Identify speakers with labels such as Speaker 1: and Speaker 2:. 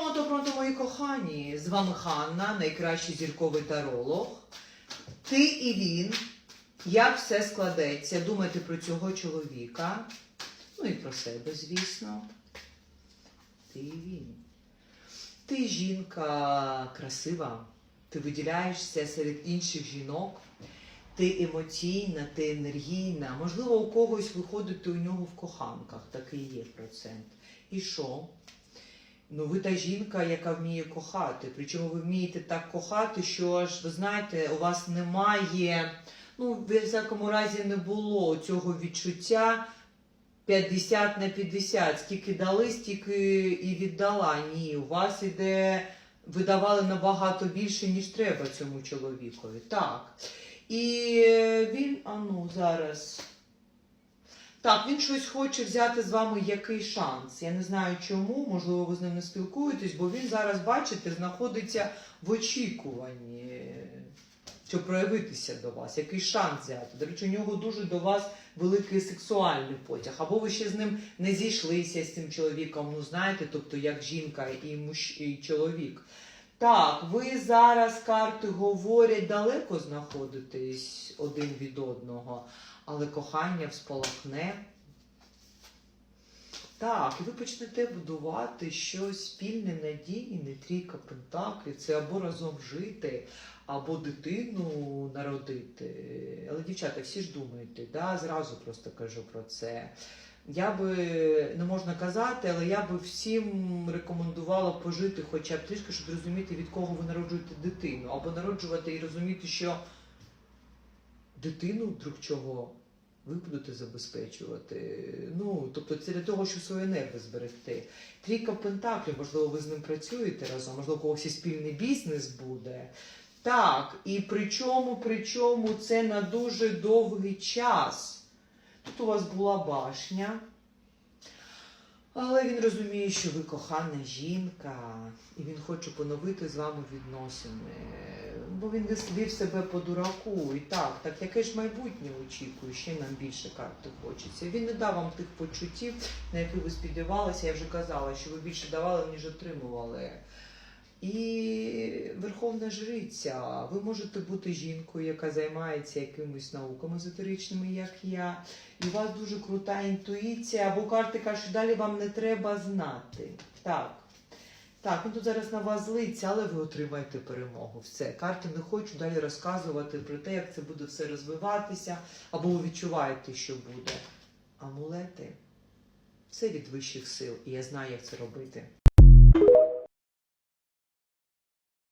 Speaker 1: Пронто, пронто, мої кохані! З вами Ханна, найкращий зірковий таролог. Ти і він. Як все складеться? Думайте про цього чоловіка. Ну і про себе, звісно. Ти і він. Ти жінка красива. Ти виділяєшся серед інших жінок. Ти емоційна, ти енергійна. Можливо, у когось виходити у нього в коханках. Такий є процент. І що? Ну, ви та жінка, яка вміє кохати. Причому ви вмієте так кохати, що аж ви знаєте, у вас немає, ну, в всякому разі, не було цього відчуття 50 на 50. Скільки дали, стільки і віддала. Ні, у вас іде, ви давали набагато більше, ніж треба цьому чоловікові. Так. І він, а ну, зараз. Так, він щось хоче взяти з вами який шанс. Я не знаю чому, можливо, ви з ним не спілкуєтесь, бо він зараз, бачите, знаходиться в очікуванні, щоб проявитися до вас, який шанс взяти. До речі, у нього дуже до вас великий сексуальний потяг. Або ви ще з ним не зійшлися з цим чоловіком, ну знаєте, тобто як жінка і, муж, і чоловік. Так, ви зараз карти говорять далеко знаходитесь один від одного, але кохання всполохне. Так, і ви почнете будувати щось спільне, надійне, трійка пентаклів. Це або разом жити, або дитину народити. Але, дівчата, всі ж думаєте, да? зразу просто кажу про це. Я би не можна казати, але я би всім рекомендувала пожити хоча б трішки, щоб зрозуміти, від кого ви народжуєте дитину, або народжувати і розуміти, що дитину вдруг чого ви будете забезпечувати. Ну, тобто це для того, щоб свої нерви зберегти. Трійка пентаклів, можливо, ви з ним працюєте разом, можливо, у когось і спільний бізнес буде. Так, і причому, причому це на дуже довгий час. Тут у вас була башня. Але він розуміє, що ви кохана жінка, і він хоче поновити з вами відносини. Бо він вів себе по дураку. І так, так яке ж майбутнє очікує, ще нам більше карти хочеться. Він не дав вам тих почуттів, на які ви сподівалися. Я вже казала, що ви більше давали, ніж отримували. І Верховна Жриця, ви можете бути жінкою, яка займається якимись науками езотеричними, як я, і у вас дуже крута інтуїція, або карти кажуть, що далі вам не треба знати. Так. Так, він тут зараз на вас злиться, але ви отримаєте перемогу. Все. Карти не хочуть далі розказувати про те, як це буде все розвиватися, або ви відчуваєте, що буде. Амулети. Все від вищих сил, і я знаю, як це робити.